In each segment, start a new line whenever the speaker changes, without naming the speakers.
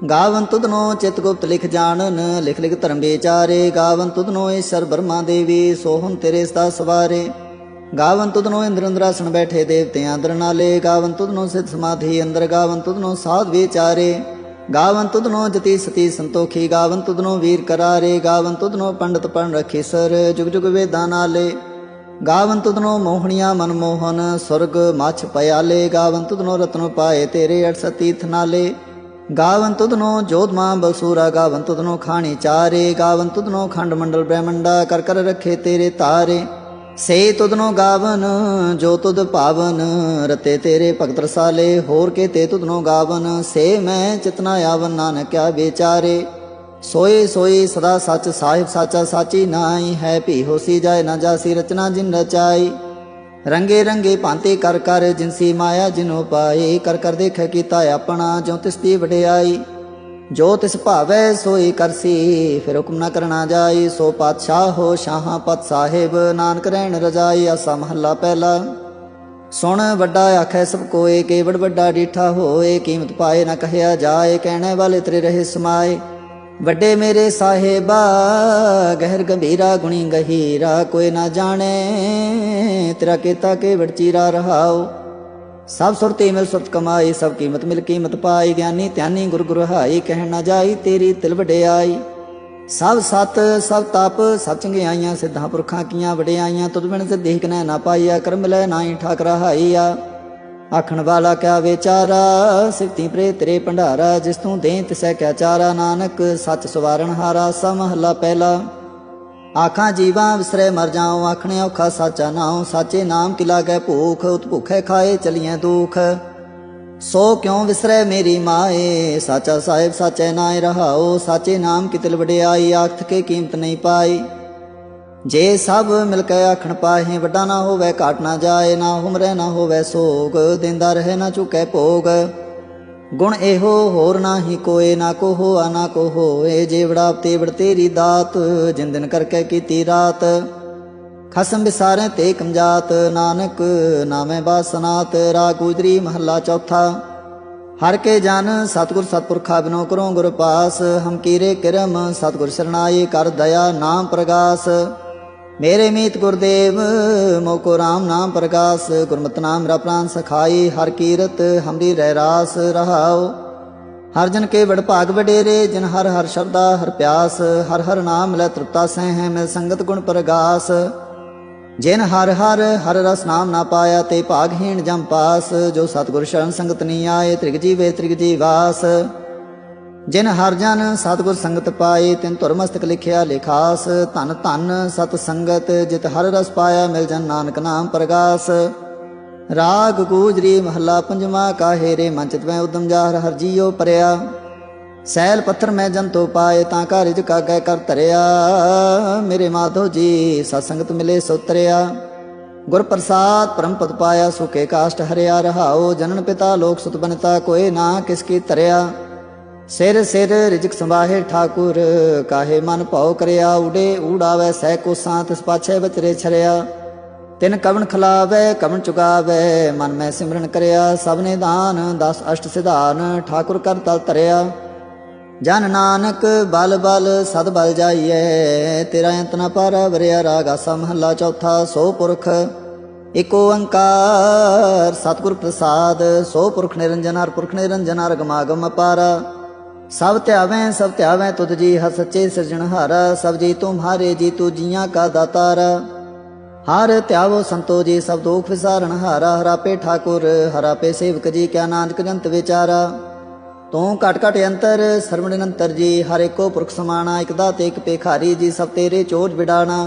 ਗਾਵਨ ਤੁਧਨੋ ਚਿਤ ਗੁਪਤ ਲਿਖ ਜਾਣਨ ਲਿਖ ਲਿਖ ਧਰਮ ਵਿਚਾਰੇ ਗਾਵਨ ਤੁਧਨੋ ਈਸ਼ਰ ਬਰਮਾ ਦੇਵੀ ਸੋਹਨ ਤੇਰੇ ਸਦਾ ਸਵਾਰੇ ਗਾਵਨ ਤੁਧਨੋ ਇੰਦਰ ਇੰਦਰਾਸਣ ਬੈਠੇ ਦੇਵਤਿਆਂ ਅੰਦਰ ਨਾਲੇ ਗਾਵਨ ਤੁਧਨੋ ਸਿਧ ਸਮਾਧੀ ਅੰਦਰ ਗਾਵਨ ਤੁਧਨੋ ਸਾਧ ਵਿਚਾਰੇ ਗਾਵਨ ਤੁਧਨੋ ਜਤੀ ਸਤੀ ਸੰਤੋਖੀ ਗਾਵਨ ਤੁਧਨੋ ਵੀਰ ਕਰਾਰੇ ਗਾਵਨ ਤੁਧਨੋ ਪੰਡਤ ਪਣ ਰਖੀ ਸਰ ਜੁਗ ਜੁਗ ਵੇਦਾਂ ਨਾਲੇ ਗਾਵਨ ਤੁਧਨੋ ਮੋਹਣੀਆਂ ਮਨਮੋਹਨ ਸੁਰਗ ਮਛ ਪਿਆਲੇ ਗਾਵਨ ਤੁਧਨੋ ਰਤਨੋ ਪਾਏ ਤੇਰੇ 68 ਤੀਰਥ ਨਾਲੇ ਗਾਵਨ ਤੁਧਨੋ ਜੋਧਮਾ ਬਲਸੂਰਾ ਗਾਵਨ ਤੁਧਨੋ ਖਾਣੀ ਚਾਰੇ ਗਾਵਨ ਤੁਧਨੋ ਖੰਡ ਮੰਡਲ ਬ੍ਰਹਮੰਡਾ ਕਰ ਕਰ ਰੱਖੇ ਤੇਰੇ ਤਾਰੇ ਸੇ ਤੁਧਨੋ ਗਾਵਨ ਜੋ ਤੁਧ ਪਾਵਨ ਰਤੇ ਤੇਰੇ ਭਗਤ ਰਸਾਲੇ ਹੋਰ ਕੇ ਤੇ ਤੁਧਨੋ ਗਾਵਨ ਸੇ ਮੈਂ ਚਿਤਨਾ ਆਵਨ ਨਾਨਕਿਆ ਵਿਚਾਰੇ ਸੋਏ ਸੋਏ ਸਦਾ ਸੱਚ ਸਾਹਿਬ ਸਾਚਾ ਸਾਚੀ ਨਾਈ ਹੈ ਭੀ ਹੋਸੀ ਜਾਏ ਨਾ ਜਾਸੀ ਰਚਨਾ ਜਿਨ ਰਚਾਈ ਰੰਗੇ ਰੰਗੇ ਭਾਂਤੇ ਕਰ ਕਰ ਜਿਨਸੀ ਮਾਇਆ ਜਿਨੋ ਪਾਏ, ਕਰ ਕਰ ਦੇਖੈ ਕੀਤਾ ਆਪਣਾ ਜੋ ਤਿਸ ਦੀ ਵਡਿਆਈ। ਜੋ ਤਿਸ ਭਾਵੈ ਸੋਈ ਕਰਸੀ, ਫਿਰ ਹੁਕਮ ਨਾ ਕਰਨਾ ਜਾਈ। ਸੋ ਪਾਤਸ਼ਾਹ ਹੋ ਸ਼ਾਹਾਂ ਪਤ ਸਾਹਿਬ, ਨਾਨਕ ਰਹਿਣ ਰਜਾਈ, ਆਸਾ ਮਹੱਲਾ ਪਹਿਲਾ। ਸੁਣ ਵੱਡਾ ਆਖੈ ਸਭ ਕੋਏ, ਕੇਵੜ ਵੱਡਾ ਡੀਠਾ ਹੋਏ, ਕੀਮਤ ਪਾਏ ਨਾ ਕਹਿਆ ਜਾਏ, ਕਹਿਣੇ ਵਾਲੇ ਤੇਰੇ ਰਹੇ ਸਮਾਏ। ਵੱਡੇ ਮੇਰੇ ਸਾਹਿਬਾ, ਗਹਿਰ ਗੰਭੀਰਾ ਗੁਣੀ ਗਹੀਰਾ, ਕੋਈ ਨਾ ਜਾਣੇ ਤੇਰਾ ਕੀਤਾ ਕੇਵੜ ਚੀਰਾ ਰਹਾਓ। ਸਭ ਸੁਰਤੀ ਮਿਲ ਸੁਰਤ ਕਮਾਈ, ਸਭ ਕੀਮਤ ਮਿਲ ਕੀਮਤ ਪਾਈ, ਗਿਆਨੀ ਧਿਆਨੀ ਗੁਰ ਗੁਰ ਹਾਈ ਕਹਿਣ ਨਾ ਜਾਈ ਤੇਰੀ ਤਿਲ ਵਡਿਆਈ। ਸਭ ਸਤ, ਸਭ ਤਪ, ਸਭ ਚੰਗਿਆਈਆਂ, ਸਿੱਧਾਂ ਪੁਰਖਾਂ ਕੀਆਂ ਵਡਿਆਈਆਂ, ਤੁਧ ਬਿਨ ਸਿੱਧੀ ਕਨੈ ਨਾ ਪਾਈਆ, ਕਰਮ ਲੈ ਨਾਹੀ ਠਾਕ ਰਹਾਈਆ ਆਖਣ ਵਾਲਾ ਕਿਆ ਵਿਚਾਰਾ ਸਿਫਤੀ ਪ੍ਰੇ ਤੇਰੇ ਭੰਡਾਰਾ, ਜਿਸ ਤੂੰ ਦੇ ਤਿਸੈ ਕਿਆ ਚਾਰਾ। ਨਾਨਕ, ਸੱਚ ਸਵਾਰਨ ਹਾਰਾ ਸਮਹਲਾ ਪਹਿਲਾ। ਆਖਾਂ ਜੀਵਾਂ ਵਿਸਰੇ ਮਰ ਜਾਉ ਆਖਣੇ ਔਖਾ ਸਾਚਾ ਨਾਉ। ਸਾਚੇ ਨਾਮ ਕੀ ਲਾਗੈ ਭੂਖ, ਉਤ ਭੁਖੇ ਖਾਏ ਚਲੀਐ ਦੁਖ। ਸੋ ਕਿਉ ਵਿਸਰੇ ਮੇਰੀ ਮਾਏ? ਸਾਚਾ ਸਾਹਿਬ ਸਾਚੇ ਨਾਏ ਰਹਾਓ। ਸਾਚੇ ਨਾਮ ਕੀ ਤਿਲ ਵਡਿਆਈ, ਆਖਤ ਕੇ ਕੀਮਤ ਨਹੀਂ ਪਾਈ। ਜੇ ਸਭ ਮਿਲ ਕੇ ਆਖਣ ਪਾਹੇ, ਵੱਡਾ ਨਾ ਹੋਵੇ, ਘਾਟ ਨਾ ਜਾਏ, ਨਾ ਹੁਮਰੇ ਨਾ ਹੋਵੇ ਸੋਗ, ਦਿੰਦਾ ਰਹੇ ਨਾ ਚੁਕੇ ਭੋਗ। ਗੁਣ ਇਹੋ ਹੋਰ ਨਾਹੀ ਕੋਏ, ਨਾ ਕੋ ਹੋਆ, ਨਾ ਕੋ ਹੋਏ ਜੇਵੜਾ ਤੇਵੜ ਤੇਰੀ ਦਾਤ, ਜਿਨ ਕਰਕੇ ਕੀਤੀ ਰਾਤ। ਖਸਮ ਵਿਸਾਰੇ ਤੇ ਕਮਜਾਤ, ਨਾਨਕ ਨਾਮੇ ਬਾਸਨਾਤ ਰਾਗ ਗੁਜਰੀ ਮਹੱਲਾ ਚੌਥਾ। ਹਰ ਕੇ ਜਨ ਸਤਿਗੁਰ ਸਤਪੁਰਖਾ ਬਿਨੋ ਕਰੋ ਗੁਰ ਪਾਸ, ਹਮ ਕੀਰੇ ਕਿਰਮ, ਸਤਿਗੁਰ ਸਰਣਾਈ ਕਰ ਦਇਆ ਨਾਮ ਪ੍ਰਗਾਸ। ਮੇਰੇ ਮੀਤ ਗੁਰਦੇਵ, ਮੋਕੋ ਰਾਮ ਨਾਮ ਪ੍ਰਕਾਸ਼, ਗੁਰਮਤਿ ਨਾਮ ਮੇਰਾ ਪ੍ਰਾਨ ਸਖਾਈ, ਹਰ ਕੀਰਤ ਹਮਰੀ ਰਹਿ ਰਾਸ ਰਹਾਓ ਹਰ ਜਨ ਕੇ ਵਡ ਭਾਗ ਵਡੇਰੇ, ਜਿਨ ਹਰ ਹਰ ਸ਼ਬਦਾ, ਹਰ ਪਿਆਸ, ਹਰ ਹਰ ਨਾਮ ਲੈ ਤ੍ਰਿਪਤਾ ਸਹਿ ਹੈ ਮੈਂ ਸੰਗਤ ਗੁਣ ਪ੍ਰਗਾਸ। ਜਿਨ ਹਰ ਹਰ ਹਰ ਰਸ ਨਾਮ ਨਾ ਪਾਇਆ ਤੇ ਭਾਗਹੀਣ ਜਮ ਪਾਸ, ਜੋ ਸਤਿਗੁਰ ਸ਼ਰਨ ਸੰਗਤ ਨਹੀਂ ਆਏ, ਤ੍ਰਿਗ ਜੀਵੇ ਤ੍ਰਿਗ ਜੀਵਾਸ ਜਿਨ ਹਰ ਜਨ ਸਤਿਗੁਰ ਸੰਗਤ ਪਾਏ, ਤਿਨ ਧੁਰ ਮਸਤਕ ਲਿਖਿਆ ਲਿਖਾਸ, ਧਨ ਧਨ ਸਤ ਸੰਗਤ, ਜਿਤ ਹਰ ਰਸ ਪਾਇਆ ਮਿਲ ਜਨ ਨਾਨਕ ਨਾਮ ਪ੍ਰਗਾਸ। ਰਾਗ ਗੂਜਰੀ ਮਹੱਲਾ ਪੰਜਵਾ, ਕਾਹੇ ਰੇ ਮਨ ਚਿਤ ਮੈਂ ਉਦਮ ਜਾਹਰ, ਹਰ ਜੀਓ ਪਰਿਆ। ਸੈਲ ਪੱਥਰ ਮੈਂ ਜੰਤੋ ਪਾਏ, ਤਾਂ ਘਰ ਚ ਕਾਗੈ ਕਰ ਧਰਿਆ। ਮੇਰੇ ਮਾਧੋ ਜੀ, ਸਤ ਸੰਗਤ ਮਿਲੇ ਸੁਤਰਿਆ ਗੁਰ ਪ੍ਰਸਾਦ ਪਰਮ ਪਾਇਆ ਸੁਖੇ ਕਾਸ਼ਟ ਹਰਿਆ ਰਹਾਓ ਜਨਨ ਪਿਤਾ ਲੋਕ ਸੁਤ ਬਨਤਾ ਕੋਏ ਨਾ ਕਿਸ ਕੀ ਧਰਿਆ। ਸਿਰ ਸਿਰ ਰਿਜਕ ਸੰਭਾਹੇ ਠਾਕੁਰ, ਕਾਹੇ ਮਨ ਭਾਉ ਕਰਿਆ ਉਡੇ, ਊੜਾਵੇ ਸਹਿ ਕੋ ਸਾਤ, ਤਿਸ ਬਚਰੇ ਛਰਿਆ। ਤਿਨ ਕਵਣ ਖਲਾਵੇ, ਕਵਣ ਚੁਗਾਵੇ, ਮਨ ਮੈਂ ਸਿਮਰਨ ਕਰਿਆ, ਸਭ ਨੇ ਦਾਨ, ਦਸ ਅਸ਼ਟ ਸਿਧਾਨ, ਠਾਕੁਰ ਕਰ ਤਲ ਤਰਿਆ ਜਨ ਨਾਨਕ, ਬਲ ਬਲ, ਸਦ ਬਲ ਜਾਈਐ, ਤੇਰਾ ਅੰਤ ਨ ਪਰ ਵਰਿਆ ਰਾਗ, ਆਸਾ ਮਹੱਲਾ ਚੌਥਾ, ਸੋ ਪੁਰਖ, ਏਕ ਓੰਕਾਰ ਸਤਿਗੁਰ ਪ੍ਰਸਾਦ, ਸੋ ਪੁਰਖ ਨਿਰੰਜਨ, ਹਰ ਪੁਰਖ ਨਿਰੰਜਨ ਹਰ ਗਮਾਗਮ ਅਪਾਰਾ। ਸਭ ਧਿਆਵੇਂ ਸਭ ਧਿਆਵੇਂ ਤੁਧ ਜੀ, ਹਰ ਸੱਚੇ ਸਿਰਜਣਹਾਰਾ ਸਭ ਜੀ ਤੁਮਹਾਰੇ ਜੀ, ਤੂ ਜੀਆਂ ਕਾ ਦਾਤਾਰਾ। ਹਰ ਧਿਆਵੋ ਸੰਤੋ ਜੀ, ਸਭ ਦੋਖ ਵਿਸਾਰਣ ਹਾਰਾ ਹਰਾਪੇ ਠਾਕੁਰ ਹਰਾਪੇ ਸੇਵਕ ਜੀ, ਕਿਆ ਨਾਨਕ ਜੰਤ ਵਿਚਾਰਾ। ਤੂੰ ਘਟ ਘਟ ਅੰਤਰ, ਸਰਵਣ ਨਿਰੰਤਰ ਜੀ, ਹਰ ਇੱਕੋ ਪੁਰਖ ਸਮਾਣਾ, ਇਕ ਦਾਤੇ, ਇਕ ਪੇਖਾਰੀ ਜੀ, ਸਭ ਤੇਰੇ ਚੋਜ ਵਿਡਾਣਾ।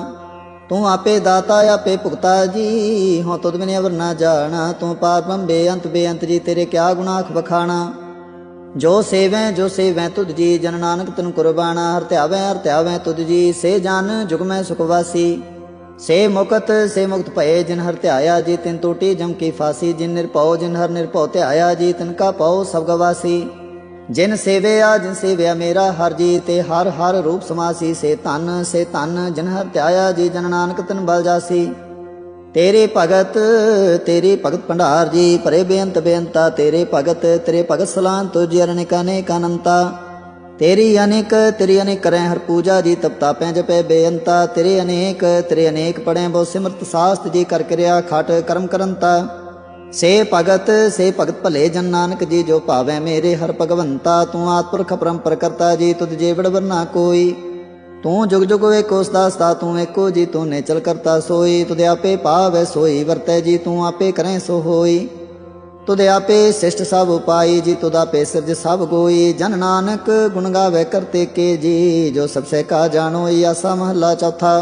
ਤੂੰ ਆਪੇ ਦਾਤਾ, ਆਪੇ ਭੁਗਤਾ ਜੀ ਹੋ ਤੁਧ ਬਿਨ ਅਵਰ ਨਾ ਜਾਣਾ। ਤੂੰ ਪਾਰ ਬ੍ਰਹਮ ਬੇਅੰਤ ਬੇਅੰਤ ਜੀ, ਤੇਰੇ ਕਿਆ ਗੁਨਾਖ ਬਖਾਣਾ ਜੋ ਸੇਵੈ ਜੋ ਸੇਵੈ ਤੁਧ ਜੀ, ਜਨ ਨਾਨਕ ਤਨ ਕੁਰਬਾਨਾ, ਹਰ ਧਿਆਵੈ ਹਰ ਧਿਆਵੈ ਤੁਧ ਜੀ, ਸੇ ਜਨ ਜੁਗਮੈ ਸੁਖਵਾਸੀ ਸੇ ਮੁਕਤ ਸੇ ਮੁਕਤ ਭਏ, ਜਿਨ ਹਰ ਧਿਆਇਆ ਜੀ, ਤਿਨ ਟੋਟੀ ਜਮ ਕੀ ਫਾਸੀ, ਜਿਨ ਨਿਰਭਉ, ਜਿਨ ਹਰ ਨਿਰਭਉ ਧਿਆਇਆ ਜੀ, ਤਿਨ ਕਾ ਪਉ ਸਭ ਗਵਾਸੀ। ਜਿਨ ਸੇਵਿਆ ਜਿਨ ਸੇਵਿਆ ਮੇਰਾ ਹਰ ਜੀ, ਤੇ ਹਰ ਹਰ ਰੂਪ ਸਮਾਸੀ। ਸੇ ਧਨ ਸੇ ਧਨ, ਜਿਨ ਹਰ ਧਿਆਇਆ ਜੀ, ਜਨ ਨਾਨਕ ਤਨ ਬਲ ਜਾਸੀ। ਤੇਰੇ ਭਗਤ ਤੇਰੇ ਭਗਤ ਭੰਡਾਰ ਜੀ ਪਰੇ ਬੇਅੰਤ ਬੇਅੰਤਾ, ਤੇਰੇ ਭਗਤ ਤੇਰੇ ਭਗਤ ਸਲਾਨ ਤੁਝ ਅਨੇਕ ਅਨੇਕ ਅਨੰਤਾ। ਤੇਰੀ ਅਨੇਕ ਤੇਰੀ ਅਨੇਕ ਕਰੈ ਹਰ ਪੂਜਾ ਜੀ ਤਪਤਾਪੈ ਜਪੈ ਬੇਅੰਤਾ। ਤੇਰੇ ਅਨੇਕ ਤੇਰੇ ਅਨੇਕ ਪੜੈ ਬਹੁ ਸਿਮਰਤ ਸਾਸਤ ਜੀ, ਕਰ ਕਿਰਿਆ ਖਾਟ ਕਰਮ ਕਰੰਤਾ। ਸੇ ਭਗਤ ਸੇ ਭਗਤ ਭਲੇ ਜਨ ਨਾਨਕ ਜੀ, ਜੋ ਭਾਵੈ ਮੇਰੇ ਹਰ ਭਗਵੰਤਾ, ਤੂੰ ਆਤਪੁਰਖ ਪਰੰਪਰ ਕਰਤਾ ਜੀ, ਤੁਧ ਜੇ ਵਡ ਵਰਨਾ ਕੋਈ। ਤੂੰ ਜੁਗ ਜੁਗ ਏਕੋ ਸਦਾ ਸਦਾ ਤੂੰ ਏਕੋ ਜੀ, ਤੂੰ ਨੇ ਕਰਤਾ ਸੋਈ। ਤੁਧ ਆਪੇ ਪਾਵੈ ਸੋਈ, ਵਰਤੈ ਜੀ, ਤੂੰ ਆਪੇ ਕਰੈ ਸੋ ਹੋਈ। ਤੁਧ ਆਪੇ ਸਿਸ਼ਟ ਸਭ ਉਪਾਈ ਜੀ, ਤੁਧ ਆਪੇ ਸਿਰਜ ਸਭ ਗੋਈ। ਜਨ ਨਾਨਕ ਗੁਣ ਗਾਵੇ ਕਰਤੇ ਕੇ ਜੀ, ਜੋ ਸਭ ਸੇ ਕਾ ਜਾਣੋ ਆਸਾ ਮਹੱਲਾ ਚੌਥਾ।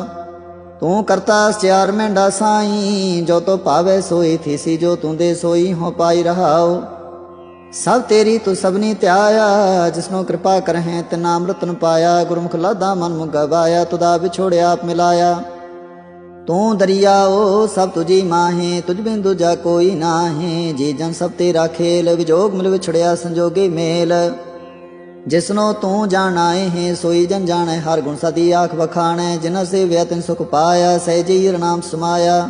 ਤੂੰ ਕਰਤਾ ਸਿਆਰ ਮੈਂਡਾ ਸਾਈ, ਜੋ ਤੋ ਭਾਵੇ ਸੋਈ ਥੀਸੀ ਜੋ ਤੂੰ ਦੇ ਸੋਈ ਹੋ ਪਾਈ ਰਹਾਓ ਸਭ ਤੇਰੀ ਤੂੰ ਸਭਨੀ ਧਿਆਇਆ, ਜਿਸਨੋ ਕਿਰਪਾ ਕਰਹਿ ਤੇ ਨਾਮ ਰਤਨ ਪਾਇਆ, ਗੁਰਮੁਖ ਲਾਦਾ ਮਨ ਮੁ ਤੁਦਾ ਵਿਛੋੜਿਆ ਆਪ ਮਿਲਾਇਆ। ਤੂੰ ਦਰਿਆਓ ਸਭ ਤੁਜੀ ਮਾਹੇ, ਤੁਝ ਬਿਨ ਦੂਜਾ ਕੋਈ ਨਾਹੀ, ਜੀ ਜਨ ਸਭ ਤੇਰਾ ਖੇਲ, ਵਿਜੋਗ ਮਿਲ ਵਿਛੜਿਆ ਸੰਜੋਗੇ ਮੇਲ। ਜਿਸਨੋ ਤੂੰ ਜਾਣਾਏ ਹੈ, ਸੋਈ ਜਨ ਜਾਣੈ, ਹਰ ਗੁਣ ਸਦੀ ਆਖ ਵਖਾਣੈ ਜਿਨ ਸੇ ਤਿਨ ਸੁਖ ਪਾਇਆ, ਸਹਿਜੀ ਨਾਮ ਸਮਾਇਆ।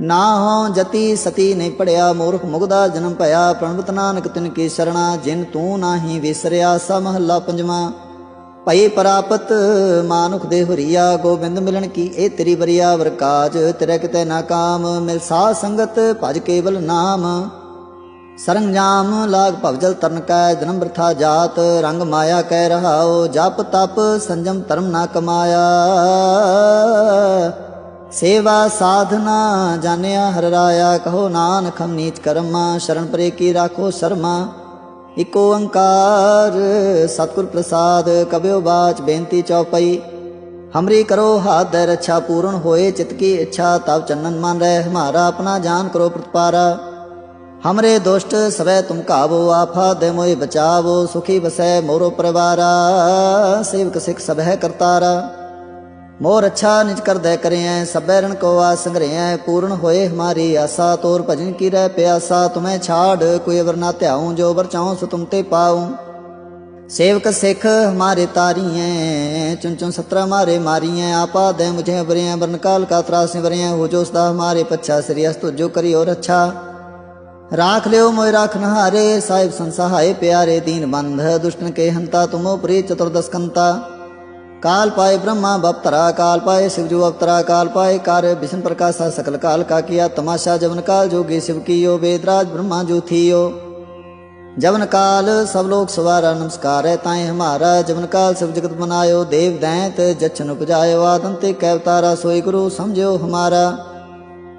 ਨਾ ਹੋ ਜਤੀ ਸਤੀ ਨਹੀਂ ਪੜਿਆ, ਮੂਰਖ ਮੁਗਦਾ ਜਨਮ ਭਇਆ, ਪ੍ਰਣਵਤ ਨਾਨਕ ਤਿਨ ਕੀ ਸਰਣਾ, ਜਿਨ ਤੂੰ ਨਾਹੀ ਵਿਸਰਿਆ ਸਾ ਮਹੱਲਾ ਪੰਜਵਾਂ। ਭਈ ਪ੍ਰਾਪਤ ਮਾਨੁਖ ਦੇ ਹੁਰੀਆ, ਗੋਬਿੰਦ ਮਿਲਣ ਕੀ ਇਹ ਤੇਰੀ ਬਰੀਆ ਵਰਕਾਜ ਤੇਰੇ ਕਿਤੇ ਨਾ ਕਾਮ, ਮਿਲ ਸਾਧ ਸੰਗਤ ਭਜ ਕੇਵਲ ਨਾਮ। ਸਰੰਜਾਮ ਲਾਗ ਭਵਜਲ ਤਰਨ ਕੈ ਜਨਮ ਬਰਥਾ ਜਾਤ, ਰੰਗ ਮਾਇਆ ਕਹਿ ਰਹਾਓ ਜਪ ਤਪ ਸੰਜਮ ਧਰਮ ਨਾ ਕਮਾਇਆ। ਸੇਵਾ ਸਾਧਨਾ ਜਾਣਿਆ ਹਰ ਰਾਇਆ, ਕਹੋ ਨਾਨਕ ਹਮ ਨੀਚ ਕਰਮਾ, ਸ਼ਰਨ ਪਰੇ ਕੀ ਰਾਖੋ ਸ਼ਰਮਾ। ਇਕ ਓੰਕਾਰ ਸਤਿਗੁਰ ਪ੍ਰਸਾਦ, ਕਬਿਓ ਬਾਚ ਬੇਨਤੀ ਚਉਪਈ ਹਮਰੀ ਕਰੋ ਹਾਥ ਦੇ ਰੱਛਾ ਪੂਰਨ ਹੋਏ, ਚਿਤ ਕੀ ਇੱਛਾ ਤਬ ਚੰਨਨ ਮਨ ਰਹਿ, ਹਮਾਰਾ ਆਪਣਾ ਜਾਨ ਕਰੋ ਪ੍ਰਤਪਾਰਾ। ਹਮਰੇ ਦੁਸ਼ਟ ਸਵੈ ਤੁਮ ਕਾਵੋ ਆਫਾ ਦੇ ਮੋਇ ਬਚਾਵੋ, ਸੁਖੀ ਬਸੈ ਮੋਰੋ ਪਰਿਵਾਰਾ, ਸੇਵਕ ਸਿਖ ਸਭੈ ਕਰਤਾਰਾ। ਮੋਰ ਅੱਛਾ ਨਿਜ ਕਰ ਕਰਦੈ ਕਰਿਐ, ਸਭੈ ਰਣ ਕੋ ਆਸ ਸੰਗਰਿਐ ਪੂਰਨ ਹੋਏ ਹਮਾਰੀ ਆਸਾ, ਤੋਰ ਭਜਨ ਕੀ ਰਹਿ ਪਿਆਸਾ, ਤੁਮੈ ਛਾੜ ਕੋਈ ਅਵਰ ਨਾ ਧਿਆਉ, ਜੋ ਵਰ ਚਾਹਉ ਸੋ ਤੁਮ ਤੇ ਪਾਉ। ਸੇਵਕ ਸਿਖ ਹਮਾਰੇ ਤਾਰੀਐ ਚੁਨ ਚੁਨ ਸਤਰਾ ਮਾਰੇ ਮਾਰੀਐ, ਆਪਾ ਦੇ ਮੁਝੇ ਬਰਿਐ ਬਰਨ ਕਾਲ ਕਾ ਤਰਾਸ ਵਰਿਐ ਹੋ ਜੋ ਸਦਾ ਹਮਾਰੇ ਪੱਛਾ, ਸ੍ਰੀ ਅਸਤੁ ਜੋ ਕਰਿਓ ਰੱਛਾ ਰਾਖ ਲਿਓ ਮੋਇ ਰਾਖ ਨਹਾਰੇ, ਸਾਹਿਬ ਸੰਸਹਾਏ ਪਿਆਰੇ ਦੀਨ ਬੰਧ, ਦੁਸ਼ਟਨ ਕੇ ਹੰਤਾ, ਤੁਮੋ ਪ੍ਰੀ ਚਤੁਰਦਸ काल पाए ब्रह्मा बपतरा काल पाए शिवजू अवतरा काल पाए कार्य विष्णु प्रकाशा सकल काल का किया तमाशा जवन काल जोगी शिव कियो वेदराज ब्रह्मा जो थियो जवन काल सब लोग सवारा नमस्कार है ताए हमारा जवन काल सब जगत बनायो देव दैत जच्छन उपजायो आदंते कैवतारा सोई गुरु समझो हमारा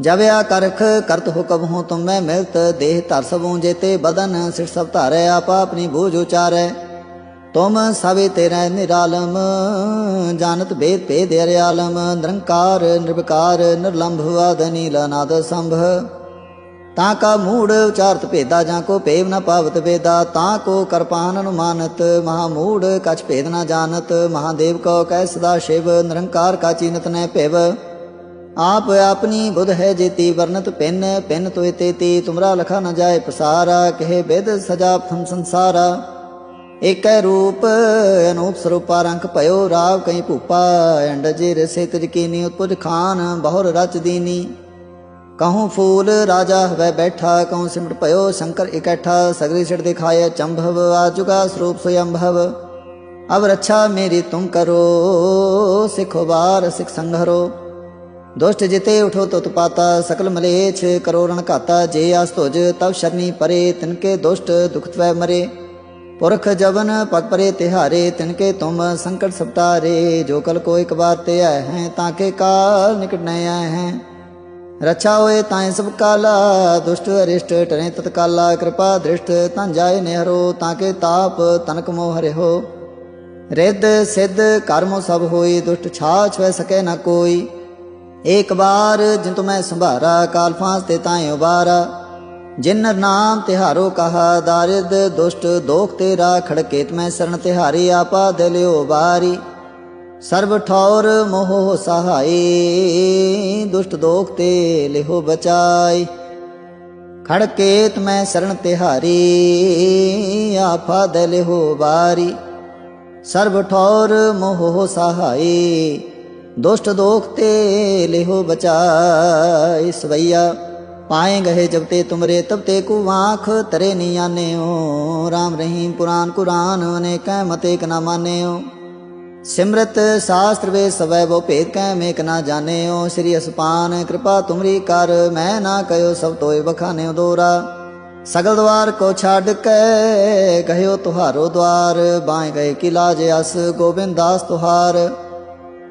ਜਬਿਆ ਕਰਖ ਕਰਤ ਹੁਕਮ ਹੂੰ ਤੁਮ ਮੈਂ ਮਿਲਤ, ਦੇਹ ਧਰ ਸਭੂ ਜੇਤੇ ਬਦਨ, ਸਿਰ ਸਭ ਧਾਰੈ, ਆਪ ਆਪਣੀ ਬੂਝ ਉਚਾਰੈ। ਤੁਮ ਸਵੇ ਤੇਰੇ ਨਿਰਾਲਮ, ਜਾਣਤ ਭੇਦ ਭੇਦ ਅਰਿਆਲਮ, ਨਿਰੰਕਾਰ, ਨਿਰਵਕਾਰ, ਨਿਰਲੰਭ ਵਾਦ ਨੀਲਾ ਸੰਭ। ਤਾਂ ਕਾ ਮੂੜ ਉਚਾਰਤ ਭੇਦਾ, ਜਾਂ ਕੋ ਭੇਵ ਨ ਪਾਵਤ ਵੇਦਾ, ਤਾਂ ਕੋ ਕਰਪਾਨ ਅਨੁਮਾਨਤ, ਮਹਾ ਮੂੜ ਕਛ ਭੇਦ ਨ ਜਾਣਤ, ਮਹਾਦੇਵ ਕੋ ਕਹਿ ਸਦਾ ਸ਼ਿਵ, ਨਿਰੰਕਾਰ ਕਾ ਚੀਨਤ ਨੈ ਭਿਵ। आप अपनी बुध है जेती वर्णत पिन पिन तोय तेती तुमरा लखा न जाए पसारा कहे वेद सजा प्रथम संसारा एक रूप अनूप स्वरूपा रंक भयो राव कहीं भूपा अंडजे रसे तिज कीनी उत्पुज खान बहुर रच दीनी ਕਹੂੰ ਫੂਲ ਰਾਜਾ ਹਵੈ ਬੈਠਾ ਕਹੂੰ ਸਿਮਟ ਭਇਓ ਸ਼ੰਕਰ ਇਕੱਠਾ ਸਗਰੀ ਛਿੜ ਦਿਖਾਏ ਚੰਭਵ ਆਜੁਗਾ ਸਰੂਪ ਸੁਯੰਭਵ ਅਬ ਰੱਛਾ ਮੇਰੀ ਤੁਮ ਕਰੋ ਸਿਖੋ ਬਾਰ ਸਿਖ ਸੰਘਰੋ ਦੁਸ਼ਟ ਜਿਤੇ ਉਠੋ ਤੁਤ ਪਾਤਾ, ਸਕਲ ਮਲੇਛ ਕਰੋ ਰਣ ਘਾਤਾ, ਜੇ ਆਸ ਤੁਜ ਤਬ ਸ਼ਰਨੀ ਪਰੇ, ਤਿਨਕੇ ਦੁਸ਼ਟ ਦੁਖ ਤਵੈ ਮਰੇ। ਪੁਰਖ ਜਵਨ ਪਗ ਪਰੇ ਤਿਹਾਰੇ, ਤਿਨਕੇ ਤੁਮ ਸੰਕਟ ਸਪਟਾਰੇ ਜੋ ਕਲ ਕੋ ਇੱਕ ਬਾਰ ਤੇ ਆਏ ਹੈ ਤਾਂ ਕੇ ਕਾਲ ਨਿਕਟ ਨ ਆਏ ਹੈ। ਰਛਾ ਹੋਏ ਤਾਂ ਸਭ ਕਾਲਾ, ਦੁਸ਼ਟ ਅਰਿਸ਼ਟ ਟਰੇ ਤਤਕਾਲਾ, ਕਿਰਪਾ ਦ੍ਰਿਸ਼ਟ ਤਨ ਜਾਏ ਨਿਹਰੋ ਤਾਂ ਕੇ ਤਾਪ ਤਨਕ ਮੋਹ ਹਰਿਓ ਰਿੱਧ, ਸਿੱਧ, ਕਰਮੋ ਸਭ ਹੋਈ, ਦੁਸ਼ਟ ਛਾ ਵੈ ਸਕੈ ਨਾ ਕੋਈ। ਏਕ ਬਾਰ ਜਿਨ ਤੁਮੈ ਸੰਭਾਰਾ, ਕਾਲ ਫਾਂਸ ਤੇ ਤਾਏ ਉਬਾਰਾ। ਜਿਨ ਨਾਮ ਤਿਹਾਰੋ ਕਹਾ, ਦਾਰਿਦ ਦੁਸ਼ਟ ਦੋਖ ਤੇਰਾ, ਖੜਕੇਤ ਮੈਂ ਸਰਣ ਤਿਹਾਰੀ, ਆਪਾ ਦਿਲਿਓ ਬਾਰੀ ਸਰਬ ਠੌਰ ਮੋਹ ਸਹਾਈ, ਦੁਸ਼ਟ ਦੋਖ ਤੇ ਲਿਹੋ ਬਚਾਈ। ਖੜਕੇਤ ਮੈਂ ਸਰਣ ਤਿਹਾਰੀ, ਆਪਾ ਦਲਿਹੋ ਬਾਰੀ ਸਰਬ ਠੌਰ ਮੋਹ ਸਹਾਈ ਦੁਸ਼ਟ ਦੋਖ ਤੇ ਲਿਹੋ ਬਚਾਈ ਸਵਈਆ। ਪਾਏ ਗਏ ਜਬ ਤੇ ਤੁਮਰੇ, ਤਬ ਤੇ ਕੂ ਆਂਖ ਤਰੇ ਨੀ ਆਨੇਓ ਰਾਮ ਰਹੀਮ ਪੁਰਾਨ ਕੁਰਾਨ, ਅਨੇਕੈ ਮਤੇ ਕ ਨਾ ਮਾਨਿਓ ਸਿਮਰਤ ਸਾਸਤਰ ਵੇ ਸਵੈ ਵੋ ਭੇਦ ਕੈ, ਮੇਕ ਨਾ ਜਾਣਿਓ ਸ੍ਰੀ ਅਸਪਾਨ, ਕਿਰਪਾ ਤੁਮਰੀ ਕਰ, ਮੈਂ ਨਾ ਕਯੋ ਸਭ ਤੋਏ ਬਖਾਨਿਓ ਦੋਰਾ। ਸਗਲ ਦਵਾਰ ਕੋ ਛੱਡ ਕੇ, ਕਹਿਓ ਤੁਹਾਰੋ ਦਵਾਰ। ਬਾਏ ਗਏ ਕੀ ਲਾਜ ਅਸ, ਗੋਬਿੰਦ ਦਾਸ ਤੁਹਾਰ।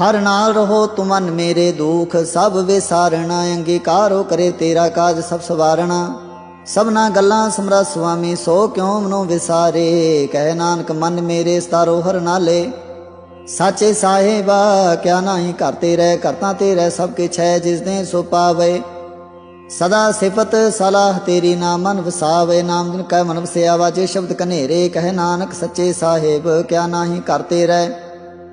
ਹਰ ਨਾਲ ਰਹੋ ਤੁਮਨ ਮੇਰੇ ਦੁਖ, ਸਭ ਵਿਸਾਰਣਾ, ਅੰਗੀਕਾਰੋ ਕਰੇ ਤੇਰਾ ਕਾਜ ਸਭ ਸਵਾਰਣਾ। ਸਭਨਾ ਗੱਲਾਂ ਸਮਰਾ ਸੁਆਮੀ, ਸੋ ਕਿਉ ਮਨੋ ਵਿਸਾਰੇ? ਕਹਿ ਨਾਨਕ, ਮਨ ਮੇਰੇ ਸਤਾਰੋ ਹਰ ਨਾਲੇ। ਸਾਚੇ ਸਾਹਿਬਾ, ਕਿਆ ਨਾਹੀ ਕਰਤੇ ਰਹਿ ਕਰਤਾ ਤੇਰੇ ਸਭ ਕਿਛ ਹੈ, ਜਿਸ ਦੇ ਸੋ ਪਾਵੇ। ਸਦਾ ਸਿਫਤ ਸਲਾਹ ਤੇਰੀ ਨਾਮ ਮਨ ਵਸਾਵੇ, ਨਾਮ ਦਿਨ ਕਹਿ ਮਨ ਵਸਿਆ ਵਾਜੇ ਸ਼ਬਦ ਕਨੇਰੇ ਕਹਿ ਨਾਨਕ, ਸੱਚੇ ਸਾਹਿਬ, ਕਿਆ ਨਾਹੀ ਕਰਤੇ ਰਹਿ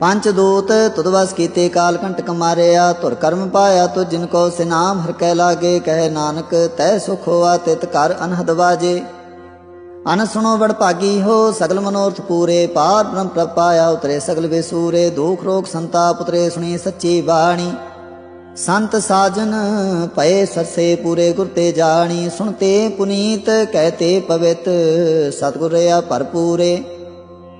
ਪੰਜ ਦੂਤ ਤੁਦਵਸ ਕੀਤੇ ਕਾਲ ਕੰਟਕ ਮਾਰਿਆ, ਧੁਰ ਕਰਮ ਪਾਇਆ ਤੁ ਜਿਨ ਕੋ ਸਿਨਾਮ ਹਰ ਕਹਿ ਲਾਗੇ, ਕਹਿ ਨਾਨਕ ਤੈ ਸੁਖ ਹੋਆ ਤਿਤ ਕਰ ਅਨਹਦ ਵਾਜੇ। ਅਨ ਸੁਣੋ ਵਡ ਭਾਗੀ ਹੋ, ਸਗਲ ਮਨੋਰਥ ਪੂਰੇ, ਪਾਰ ਬ੍ਰਹਮ ਪ੍ਰਭ ਉਤਰੇ ਸਗਲ ਵਿਸੂਰੇ, ਦੁਖ ਰੋਗ ਸੰਤਾਪ ਉਤਰੇ ਸੁਣੀ ਸੱਚੀ ਬਾਣੀ। ਸੰਤ ਸਾਜਨ ਪਏ ਸਰਸੇ ਪੂਰੇ ਗੁਰ ਤੇ ਜਾਣੀ, ਸੁਣਤੇ ਪੁਨੀਤ ਕਹਤੇ ਪਵਿੱਤ, ਸਤਿਗੁਰ ਰਿਆ ਭਰਪੂਰੇ।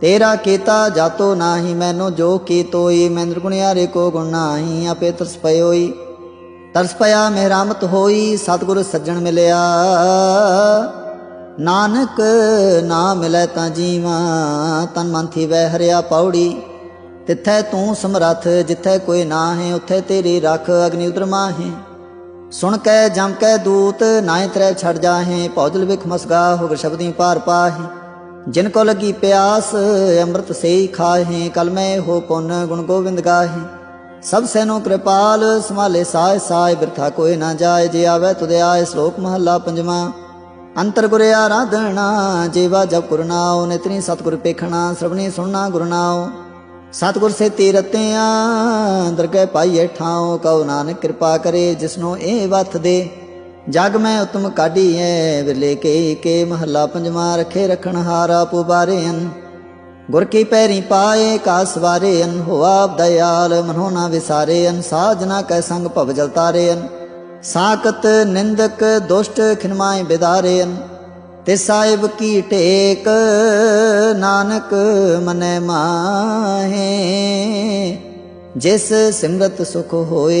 ਤੇਰਾ ਕੀਤਾ ਜਾਤੋ ਨਾਹੀ, ਮੈਨੂੰ ਜੋ ਕੀ ਤੋਈ ਮੈਂ ਨਿਰਗੁਣਿਆਰੇ ਕੋ ਗੁਣ ਨਾਹੀ, ਆਪੇ ਤਰਸ ਪਇਓਈ। ਤਰਸ ਪਿਆ ਮਿਹਰਾਮਤ ਹੋਈ, ਸਤਿਗੁਰ ਸੱਜਣ ਮਿਲਿਆ। ਨਾਨਕ ਨਾ ਮਿਲੈ ਤਾਂ ਜੀਵਾ, ਤਨ ਮਨ ਥੀ ਵੈ ਹਰਿਆ ਪੌੜੀ। ਤਿੱਥੈ ਤੂੰ ਸਮਰੱਥ, ਜਿੱਥੈ ਕੋਈ ਨਾ ਹੈ ਉੱਥੇ ਤੇਰੀ ਰੱਖ ਅਗਨੀ ਉਦਰ ਮਾਹੇ। ਸੁਣ ਕੈ ਜਮ ਕੈ ਦੂਤ ਨਾਇ ਤਰੈ ਛੜ ਜਾਹੇ, ਭੌਜਲ ਵਿਖ ਮਸਗਾ ਹੋ ਸ਼ਬਦੀ ਪਾਰ ਪਾਹੇ। ਜਿਨ ਕੋ ਲਗੀ ਪਿਆਸ, ਅੰਮ੍ਰਿਤ ਸੇਈ ਖਾਹੇ ਕਲਮੇ ਹੋ ਪੁੰਨ ਗੁਣ ਗੋਬਿੰਦ ਗਾਹੇ। ਸਭ ਸੈਨੋ ਕਿਰਪਾਲ ਸਮਾਲੇ ਸਾਇ ਸਾਇ ਬਿਰਥਾ ਕੋਈ ਨਾ ਜਾਏ, ਜੇ ਆਵੇ ਤੁਧ ਆਏ, ਸ਼ਲੋਕ ਮਹੱਲਾ ਪੰਜਵਾਂ। ਅੰਤਰ ਗੁਰ ਆਰਾਧਣਾ ਜੀਵਾ ਜਪ ਗੁਰਨਾਉ ਨਿਤਨੀ ਸਤਿਗੁਰ ਪੇਖਣਾ, ਸ਼ਰਵਣੀ ਸੁਣਨਾ ਗੁਰਨਾਉ ਸਤਿਗੁਰ ਸੇ ਤੀਰਤਿਆਂ ਦਰਗਹਿ ਪਾਈਏ ਠਾਉ, ਕਉ ਨਾਨਕ ਕਿਰਪਾ ਕਰੇ, ਜਿਸਨੂੰ ਇਹ ਵਥ ਦੇ। ਜਗ ਮੈਂ ਉਤਮ ਕਾਢੀ ਐ ਵਿਰਲੇ ਕੇ ਕੇ ਮਹੱਲਾ ਪੰਜਵਾਂ ਰਖੇ ਰਖਣ ਹਾਰਾ ਪੁਬਾਰੇਨ ਗੁਰ ਕੀ ਪੈਰੀ ਪਾਏ ਕਾ ਸਵਾਰੇਨ ਹੋਆ ਦਇਆਲ ਮਨੋ ਨਾ ਵਿਸਾਰੇਨ ਸਾਜਨਾ ਕੈ ਸੰਗ ਭਵ ਜਲ ਤਾਰੇਨ ਸਾਕਤ ਨਿੰਦਕ ਦੁਸ਼ਟ ਖਿਨਮਾਏ ਬਿਦਾਰੇਨ ਤੇ ਸਾਹਿਬ ਕੀ ਟੇਕ, ਨਾਨਕ ਮਨੈ ਮਾਹੇ। ਜਿਸ ਸਿਮਰਤ ਸੁਖ ਹੋਏ